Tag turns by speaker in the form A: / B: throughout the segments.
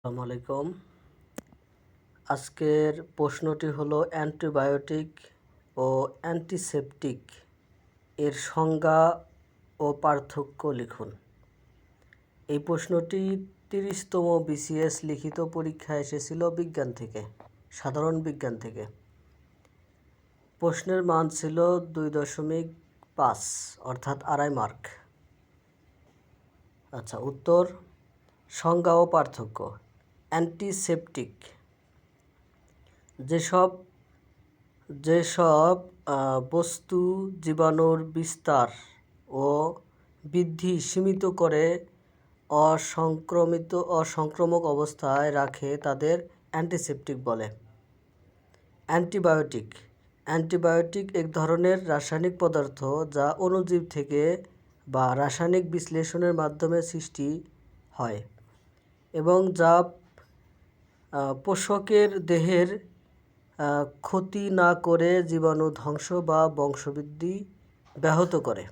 A: আসসালামু আলাইকুম। আজকের প্রশ্নটি হলো অ্যান্টিবায়োটিক ও অ্যান্টিসেপটিক এর সংজ্ঞা ও পার্থক্য লিখুন। এই প্রশ্নটি তিরিশতম বিসিএস লিখিত পরীক্ষা এসেছিল বিজ্ঞান থেকে, সাধারণ বিজ্ঞান থেকে। প্রশ্নের মান ছিল দুই দশমিক পাঁচ, অর্থাৎ আড়াই মার্ক। আচ্ছা উত্তর, সংজ্ঞা ও পার্থক্য। অ্যান্টিসেপটিক যেসব যেসব বস্তু জীবাণুর বিস্তার ও বৃদ্ধি সীমিত করে অসংক্রমিত, অসংক্রামক অবস্থায় রাখে তাদের অ্যান্টিসেপটিক বলে। অ্যান্টিবায়োটিক। অ্যান্টিবায়োটিক এক ধরনের রাসায়নিক পদার্থ যা অণুজীব থেকে বা রাসায়নিক বিশ্লেষণের মাধ্যমে সৃষ্টি হয় এবং যা পোষকের দেহের ক্ষতি না করে জীবাণু ধ্বংস বা বংশবৃদ্ধি ব্যাহত করে।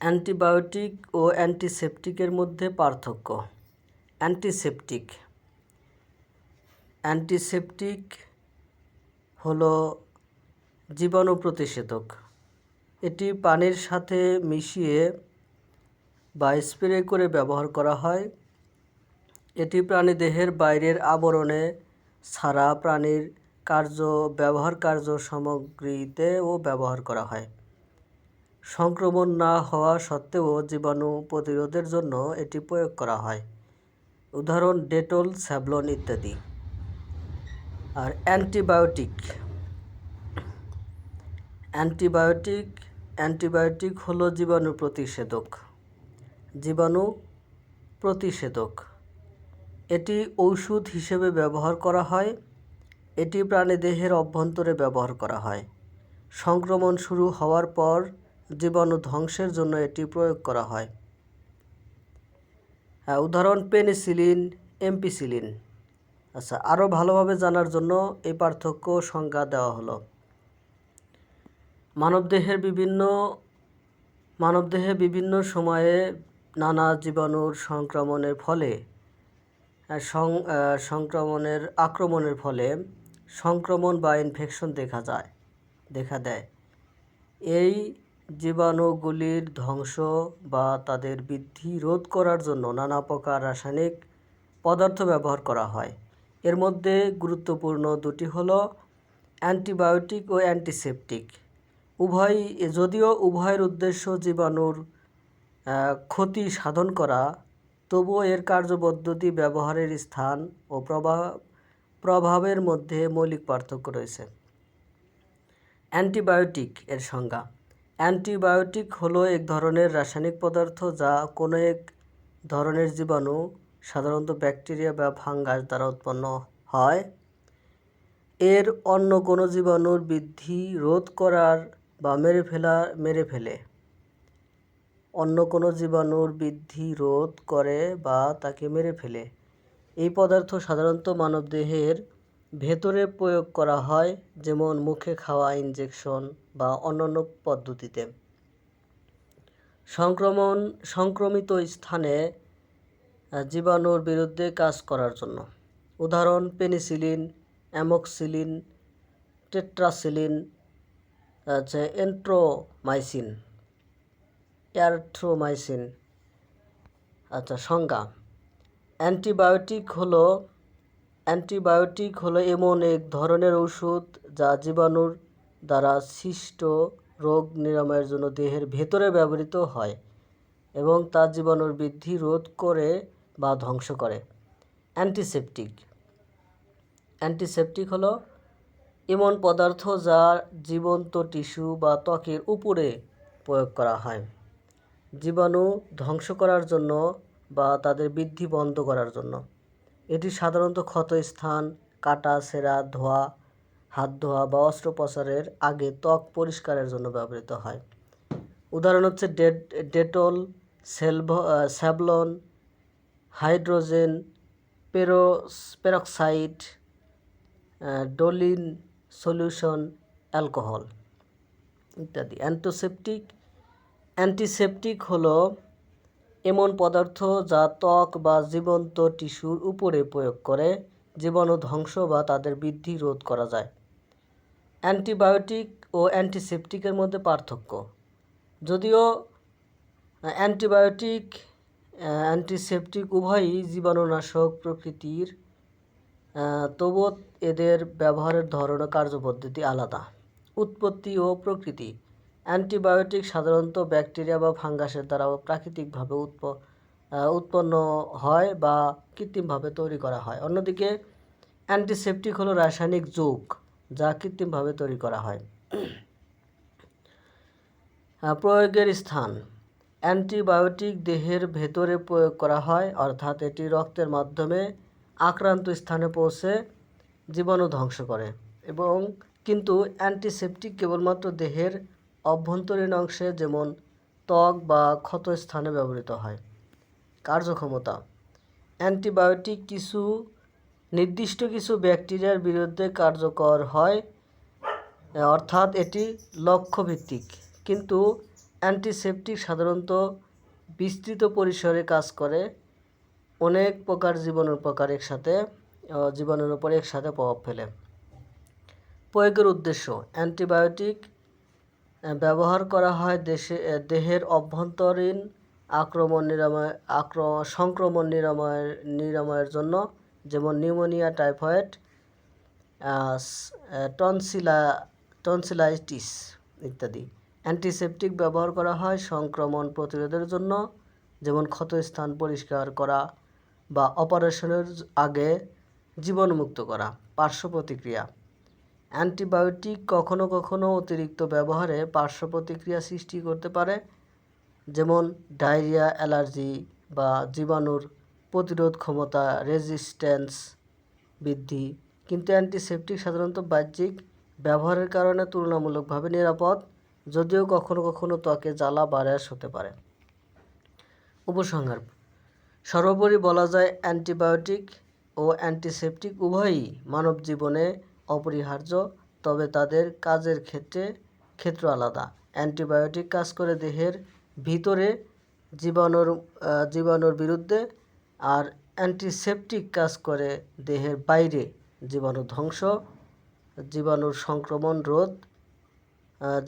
A: অ্যান্টিবায়োটিক ও অ্যান্টিসেপটিকের মধ্যে পার্থক্য। অ্যান্টিসেপটিক। অ্যান্টিসেপটিক হলো জীবাণু প্রতিষেধক। এটি পানির সাথে মিশিয়ে বা স্প্রে করে ব্যবহার করা হয়। এটি প্রাণীদেহের বাইরের আবরণে ছাড়া প্রাণীর কার্য, ব্যবহার কার্য সামগ্রীতেও ব্যবহার করা হয়। সংক্রমণ না হওয়া সত্ত্বেও জীবাণু প্রতিরোধের জন্য এটি প্রয়োগ করা হয়। উদাহরণ, ডেটল স্যাভলন ইত্যাদি। আর অ্যান্টিবায়োটিক। অ্যান্টিবায়োটিক অ্যান্টিবায়োটিক হলো জীবাণু প্রতিষেধক। জীবাণু প্রতিষেধক। এটি ঔষধ হিসেবে ব্যবহার করা হয়। এটি প্রাণীদেহের অভ্যন্তরে ব্যবহার করা হয়। সংক্রমণ শুরু হওয়ার পর জীবাণু ধ্বংসের জন্য এটি প্রয়োগ করা হয়। হ্যাঁ উদাহরণ, পেনিসিলিন, এমপিসিলিন। আচ্ছা আরও ভালোভাবে জানার জন্য এই পার্থক্য সংজ্ঞা দেওয়া হলো। মানবদেহের বিভিন্ন, মানবদেহে বিভিন্ন সময়ে নানা জীবাণুর সংক্রমণের ফলে সংক্রমণের আক্রমণের ফলে সংক্রমণ বা ইনফেকশন দেখা যায়, দেখা দেয়। এই জীবাণুগুলির ধ্বংস বা তাদের বৃদ্ধি রোধ করার জন্য নানা প্রকার রাসায়নিক পদার্থ ব্যবহার করা হয়। এর মধ্যে গুরুত্বপূর্ণ দুটি হলো অ্যান্টিবায়োটিক ও অ্যান্টিসেপটিক। উভয়, যদিও উভয়ের উদ্দেশ্য জীবাণুর ক্ষতি সাধন করা তবুও এর কার্যপদ্ধতি ব্যবহারের স্থান ও প্রভাব প্রভাবের মধ্যে মৌলিক পার্থক্য রয়েছে। অ্যান্টিবায়োটিক এর সংজ্ঞা। অ্যান্টিবায়োটিক হলো এক ধরনের রাসায়নিক পদার্থ যা কোনো এক ধরনের জীবাণু, সাধারণত ব্যাকটেরিয়া বা ফাঙ্গাস দ্বারা উৎপন্ন হয়। এর অন্য কোনো জীবাণুর বৃদ্ধি রোধ করার বা মেরে ফেলা, মেরে ফেলে। অন্য কোনো জীবাণুর বৃদ্ধি রোধ করে বা তাকে মেরে ফেলে। এই পদার্থ সাধারণত মানবদেহের ভেতরে প্রয়োগ করা হয়, যেমন মুখে খাওয়া ইনজেকশন বা অন্যান্য পদ্ধতিতে। সংক্রমণ, সংক্রমিত স্থানে জীবাণুর বিরুদ্ধে কাজ করার জন্য। উদাহরণ, পেনিসিলিন, অ্যামক্সিলিন, টেট্রাসিলিন আছে এন্ট্রোমাইসিন। এয়ারথ্রোমাইসিন আচ্ছা সংজ্ঞা। অ্যান্টিবায়োটিক হলো অ্যান্টিবায়োটিক হলো এমন এক ধরনের ওষুধ যা জীবাণুর দ্বারা সৃষ্ট রোগ নিরাময়ের জন্য দেহের ভেতরে ব্যবহৃত হয় এবং তা জীবাণুর বৃদ্ধি রোধ করে বা ধ্বংস করে। অ্যান্টিসেপটিক। অ্যান্টিসেপটিক হলো এমন পদার্থ যা জীবন্ত টিস্যু বা ত্বকের উপরে প্রয়োগ করা হয়। জীবাণু ধ্বংস করার জন্য বা তাদের বৃদ্ধি বন্ধ করার জন্য। এটি সাধারণত ক্ষতস্থান, কাটা, সেরা, ধোয়া, হাত ধোয়া বা অস্ত্রোপচারের আগে ত্বক পরিষ্কারের জন্য ব্যবহৃত হয়। উদাহরণ হচ্ছে ডেট, ডেটল, সেলভ স্যাভলন হাইড্রোজেন পেরোস পেরক্সাইড ডোলিন সলিউশন, অ্যালকোহল ইত্যাদি। অ্যান্টোসেপটিক অ্যান্টিসেপটিক হলো এমন পদার্থ যা ত্বক বা জীবন্ত টিস্যুর উপরে প্রয়োগ করে, জীবাণু ধ্বংস বা তাদের বৃদ্ধি রোধ করা যায়। অ্যান্টিবায়োটিক ও অ্যান্টিসেপটিকের মধ্যে পার্থক্য। যদিও অ্যান্টিবায়োটিক, অ্যান্টিসেপটিক উভয়ই জীবাণুনাশক প্রকৃতির, তবুও এদের ব্যবহারের ধরন ও কার্যপদ্ধতি আলাদা। উৎপত্তি ও প্রকৃতি অ্যান্টিবায়োটিক সাধারণত ব্যাকটেরিয়া বা ফাঙ্গাসের দ্বারা প্রাকৃতিকভাবে উৎপ উৎপন্ন হয় বা কৃত্রিমভাবে তৈরি করা হয়। অন্যদিকে অ্যান্টিসেপটিক হলো রাসায়নিক যৌগ যা কৃত্রিমভাবে তৈরি করা হয়। প্রয়োগের স্থান। অ্যান্টিবায়োটিক দেহের ভেতরে প্রয়োগ করা হয়, অর্থাৎ এটি রক্তের মাধ্যমে আক্রান্ত স্থানে পৌঁছে জীবাণু ধ্বংস করে এবং কিন্তু অ্যান্টিসেপটিক কেবলমাত্র দেহের অভ্যন্তরীণ অংশে যেমন ত্বক বা ক্ষত স্থানে ব্যবহৃত হয়। কার্যক্ষমতা অ্যান্টিবায়োটিক কিছু নির্দিষ্ট কিছু ব্যাকটেরিয়ার বিরুদ্ধে কার্যকর হয় অর্থাৎ এটি লক্ষ্যভিত্তিক। কিন্তু অ্যান্টিসেপটিক সাধারণত বিস্তৃত পরিসরে কাজ করে অনেক প্রকার জীবাণুর প্রকার একসাথে আহ, জীবাণুর উপর একসাথে প্রভাব ফেলে। প্রয়োগের উদ্দেশ্য অ্যান্টিবায়োটিক ব্যবহার করা হয় দেশে দেহের অভ্যন্তরীণ আক্রমণ নিরাময়, আক্র, সংক্রমণ নিরাময়ের নিরাময়ের জন্য, যেমন নিউমোনিয়া, টাইফয়েড টনসিলা, টনসিলাইটিস ইত্যাদি। অ্যান্টিসেপটিক ব্যবহার করা হয় সংক্রমণ প্রতিরোধের জন্য, যেমন ক্ষতস্থান পরিষ্কার করা বা অপারেশনের আগে জীবাণুমুক্ত করা, পার্শ্ব প্রতিক্রিয়া। অ্যান্টিবায়োটিক কখনো কখনো অতিরিক্ত ব্যবহারে পার্শ্ব প্রতিক্রিয়া সৃষ্টি করতে পারে, যেমন ডায়রিয়া, অ্যালার্জি বা জীবাণুর প্রতিরোধ ক্ষমতা রেজিস্ট্যান্স বৃদ্ধি। কিন্তু অ্যান্টিসেপটিক সাধারণত বাহ্যিক ব্যবহারের কারণে তুলনামূলকভাবে নিরাপদ, যদিও কখনো কখনো ত্বকে জ্বালা বা র্যাশ হতে পারে। উপসংহার, সর্বোপরি বলা যায় অ্যান্টিবায়োটিক ও অ্যান্টিসেপটিক উভয়ই মানব জীবনে অপরিহার্য, তবে তাদের কাজের ক্ষেত্রে ক্ষেত্র আলাদা। অ্যান্টিবায়োটিক কাজ করে দেহের ভিতরে জীবাণুর জীবাণুর বিরুদ্ধে আর অ্যান্টিসেপটিক কাজ করে দেহের বাইরে জীবাণু ধ্বংস, জীবাণুর সংক্রমণ রোধ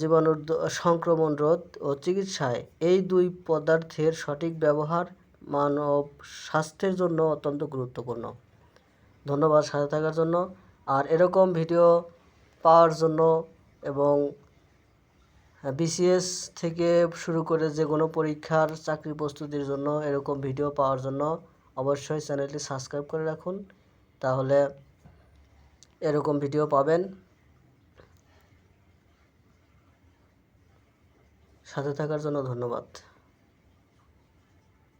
A: জীবাণুর সংক্রমণ রোধ ও চিকিৎসায়। এই দুই পদার্থের সঠিক ব্যবহার মানব স্বাস্থ্যের জন্য অত্যন্ত গুরুত্বপূর্ণ। ধন্যবাদ সাথে থাকার জন্য। আর এরকম ভিডিও পাওয়ার জন্য এবং বিসিএস থেকে শুরু করে যে কোনো পরীক্ষার চাকরি প্রস্তুতির জন্য এরকম ভিডিও পাওয়ার জন্য অবশ্যই চ্যানেলটি সাবস্ক্রাইব করে রাখুন। তাহলে এরকম ভিডিও পাবেন। সাথে থাকার জন্য ধন্যবাদ।